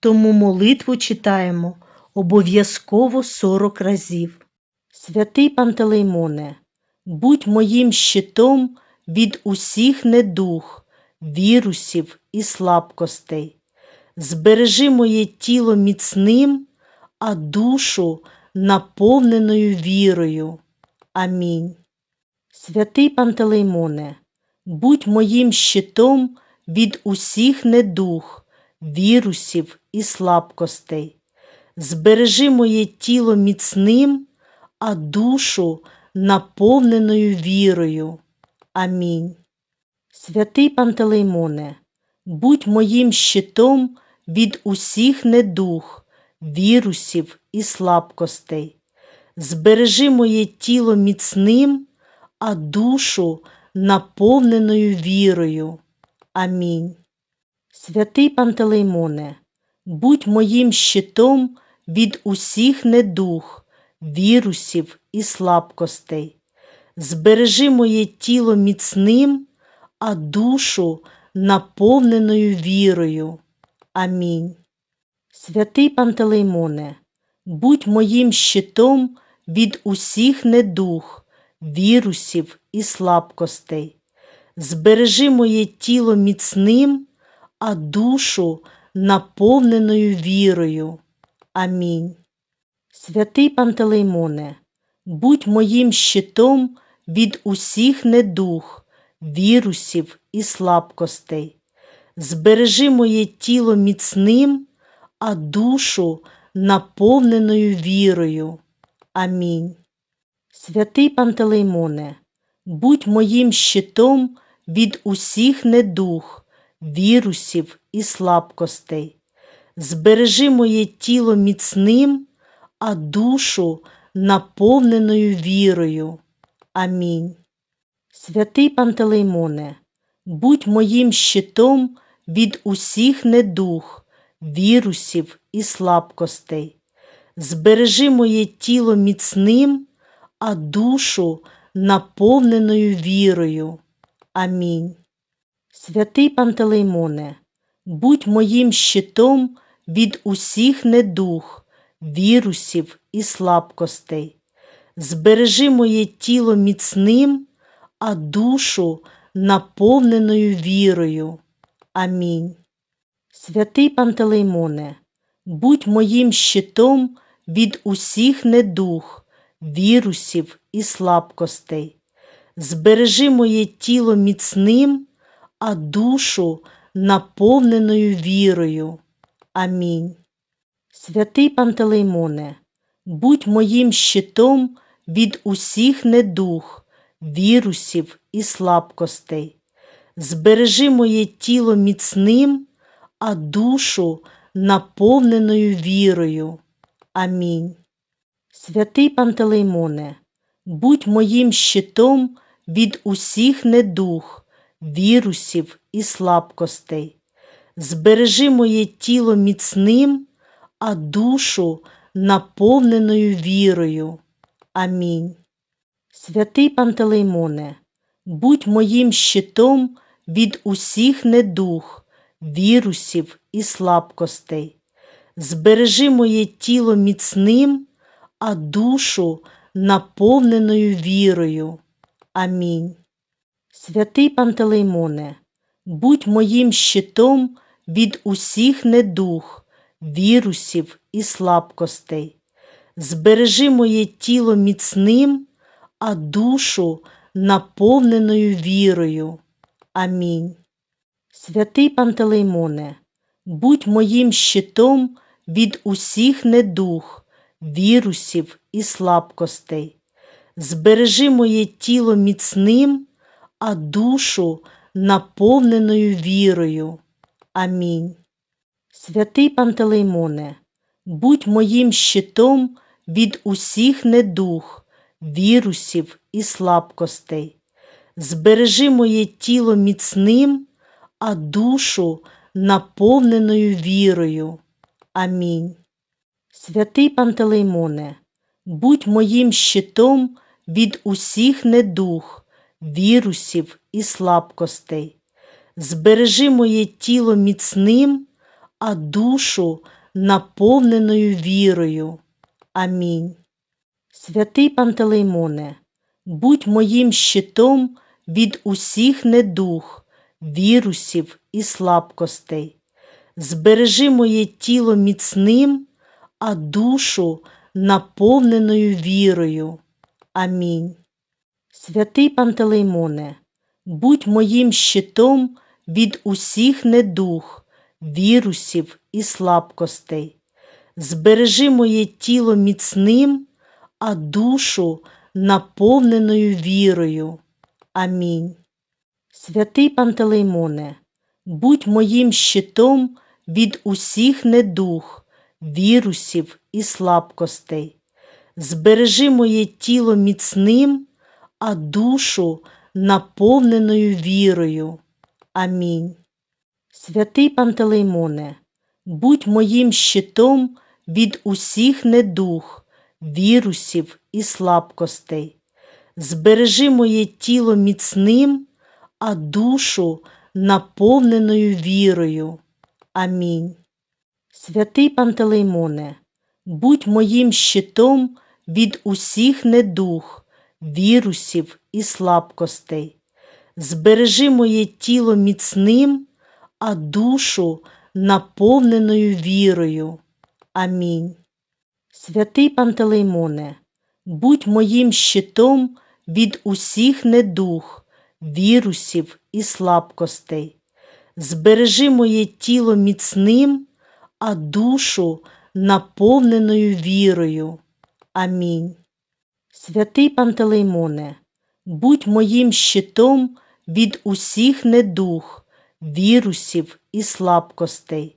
тому молитву читаємо обов'язково 40 разів. Святий Пантелеймоне, будь моїм щитом від усіх недуг, вірусів і слабкостей. Збережи моє тіло міцним, а душу наповненою вірою. Амінь. Святий Пантелеймоне, будь моїм щитом від усіх недуг, вірусів і слабкостей. Збережи моє тіло міцним, а душу наповненою вірою. Амінь. Святий Пантелеймоне, будь моїм щитом від усіх недуг, вірусів і слабкостей. Збережи моє тіло міцним, а душу наповненою вірою. Амінь. Святий Пантелеймоне, будь моїм щитом від усіх недуг, вірусів і слабкостей. Збережи моє тіло міцним, а душу наповненою вірою. Амінь. Святий Пантелеймоне, будь моїм щитом від усіх недуг, вірусів і слабкостей. Збережи моє тіло міцним, а душу наповненою вірою. Амінь. Святий Пантелеймоне, будь моїм щитом від усіх недуг, вірусів і слабкостей. Збережи моє тіло міцним, а душу наповненою вірою. Амінь. Святий Пантелеймоне, будь моїм щитом від усіх недуг, вірусів і слабкостей. Збережи моє тіло міцним, а душу наповненою вірою. Амінь. Святий Пантелеймоне, будь моїм щитом від усіх недуг, вірусів і слабкостей. Збережи моє тіло міцним, а душу наповненою вірою. Амінь. Святий Пантелеймоне, будь моїм щитом від усіх недуг, вірусів і слабкостей. Збережи моє тіло міцним, а душу наповненою вірою. Амінь. Святий Пантелеймоне, будь моїм щитом від усіх недуг, вірусів і слабкостей. Збережи моє тіло міцним, а душу наповненою вірою. Амінь. Святий Пантелеймоне, будь моїм щитом від усіх недуг, вірусів і слабкостей. Збережи моє тіло міцним, а душу наповненою вірою. Амінь. Святий Пантелеймоне, будь моїм щитом від усіх недуг, вірусів і слабкостей. Збережи моє тіло міцним, а душу наповненою вірою. Амінь. Святий Пантелеймоне, будь моїм щитом від усіх недуг, вірусів і слабкостей. Збережи моє тіло міцним, а душу наповненою вірою. Амінь. Святий Пантелеймоне, будь моїм щитом від усіх недуг, вірусів і слабкостей. Збережи моє тіло міцним, а душу наповненою вірою. Амінь. Святий Пантелеймоне, будь моїм щитом від усіх недуг, вірусів і слабкостей. Збережи моє тіло міцним, а душу наповненою вірою. Амінь. Святий Пантелеймоне, будь моїм щитом від усіх недух, вірусів і слабкостей. Збережи моє тіло міцним, а душу наповненою вірою. Амінь. Святий Пантелеймоне, будь моїм щитом від усіх недух, вірусів і слабкостей. Збережи моє тіло міцним, а душу наповненою вірою. Амінь. Святий Пантелеймоне, будь моїм щитом від усіх недух, вірусів і слабкостей. Збережи моє тіло міцним, а душу наповненою вірою. Амінь. Святий Пантелеймоне, будь моїм щитом від усіх недух, вірусів і слабкостей. Збережи моє тіло міцним, а душу наповненою вірою. Амінь. Святий Пантелеймоне, будь моїм щитом від усіх недух, вірусів і слабкостей. Збережи моє тіло міцним, а душу наповненою вірою. Амінь. Святий Пантелеймоне, будь моїм щитом від усіх недух, вірусів і слабкостей. Збережи моє тіло міцним, а душу наповненою вірою. Амінь. Святий Пантелеймоне, будь моїм щитом від усіх недух, вірусів і слабкостей. Збережи моє тіло міцним, а душу наповненою вірою. Амінь. Святий Пантелеймоне, будь моїм щитом від усіх недух, вірусів і слабкостей. Збережи моє тіло міцним, а душу наповненою вірою. Амінь. Святий Пантелеймоне, будь моїм щитом від усіх недух, вірусів і слабкостей.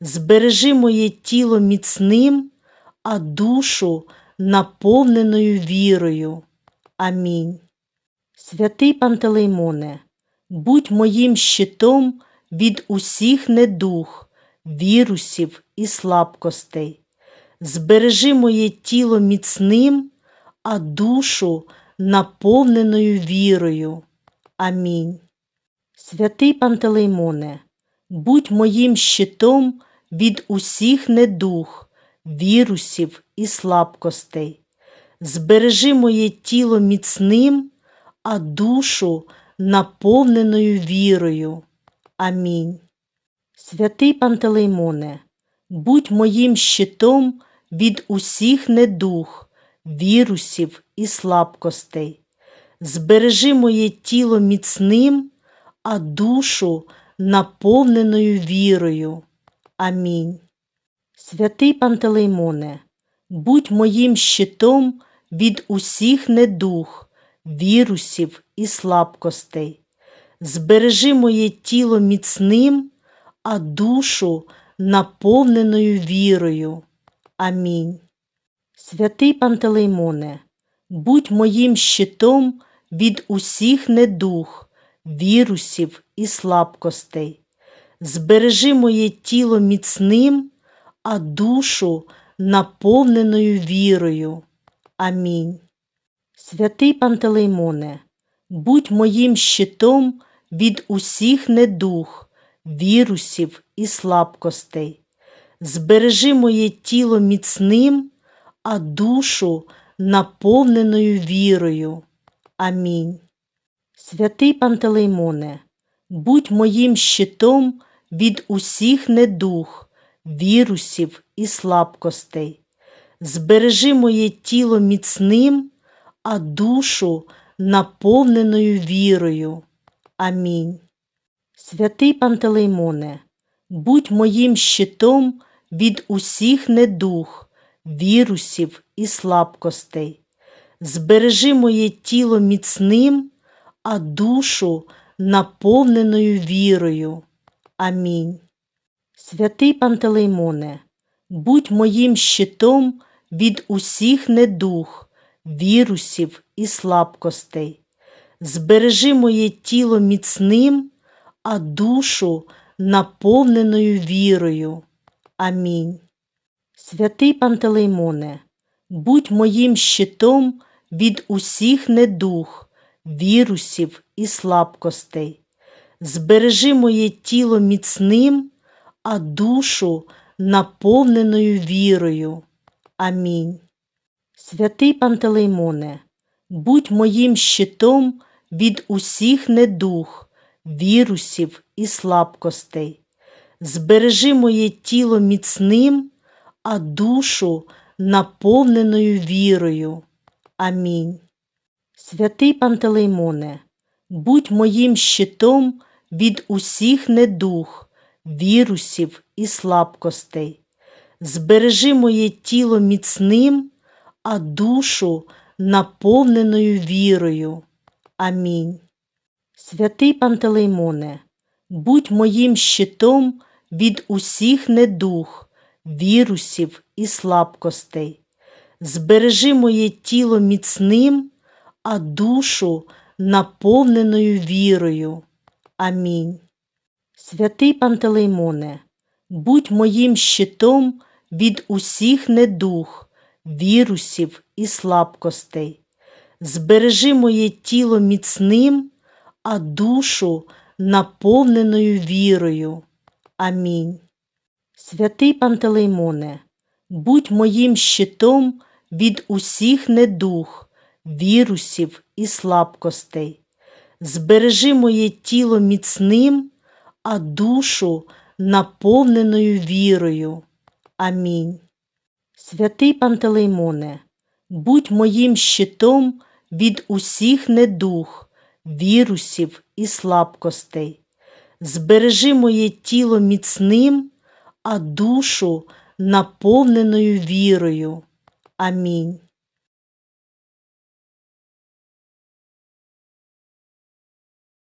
Збережи моє тіло міцним, а душу наповненою вірою. Амінь. Святий Пантелеймоне, будь моїм щитом від усіх недух, вірусів і слабкостей. Збережи моє тіло міцним, а душу наповненою вірою. Амінь. Святий Пантелеймоне, будь моїм щитом від усіх недух, вірусів і слабкостей. Збережи моє тіло міцним, а душу наповненою вірою. Амінь. Святий Пантелеймоне, будь моїм щитом від усіх недух, вірусів і слабкостей. Збережи моє тіло міцним, а душу наповненою вірою. Амінь. Святий Пантелеймоне, будь моїм щитом від усіх недух, вірусів і слабкостей. Збережи моє тіло міцним, а душу наповненою вірою. Амінь. Святий Пантелеймоне, будь моїм щитом від усіх недух, вірусів і слабкостей. Збережи моє тіло міцним, а душу наповненою вірою. Амінь. Святий Пантелеймоне, будь моїм щитом від усіх недух, вірусів і слабкостей. Збережи моє тіло міцним, а душу наповненою вірою. Амінь. Святий Пантелеймоне, будь моїм щитом від усіх недух, вірусів і слабкостей. Збережи моє тіло міцним, а душу наповненою вірою. Амінь. Святий Пантелеймоне, будь моїм щитом від усіх недух, вірусів і слабкостей. Збережи моє тіло міцним, а душу наповненою вірою. Амінь. Святий Пантелеймоне, будь моїм щитом від усіх недух, вірусів і слабкостей. Збережи моє тіло міцним, а душу наповненою вірою. Амінь. Святий Пантелеймоне, будь моїм щитом від усіх недух, вірусів і слабкостей. Збережи моє тіло міцним, а душу наповненою вірою. Амінь. Святий Пантелеймоне, будь моїм щитом від усіх недух, вірусів і слабкостей. Збережи моє тіло міцним, а душу наповненою вірою. Амінь. Святий Пантелеймоне, будь моїм щитом від усіх недух, вірусів і слабкостей. Збережи моє тіло міцним, а душу наповненою вірою. Амінь. Святий Пантелеймоне, будь моїм щитом від усіх недух, вірусів і слабкостей. Збережи моє тіло міцним, а душу наповненою вірою. Амінь. Святий Пантелеймоне, будь моїм щитом від усіх недух, вірусів і слабкостей. Збережи моє тіло міцним, а душу наповненою вірою. Амінь. Святий Пантелеймоне, будь моїм щитом від усіх недух, вірусів і слабкостей. Збережи моє тіло міцним, а душу наповненою вірою. Амінь. Святий Пантелеймоне, будь моїм щитом від усіх недух, вірусів і слабкостей. Збережи моє тіло міцним, а душу наповненою вірою. Амінь.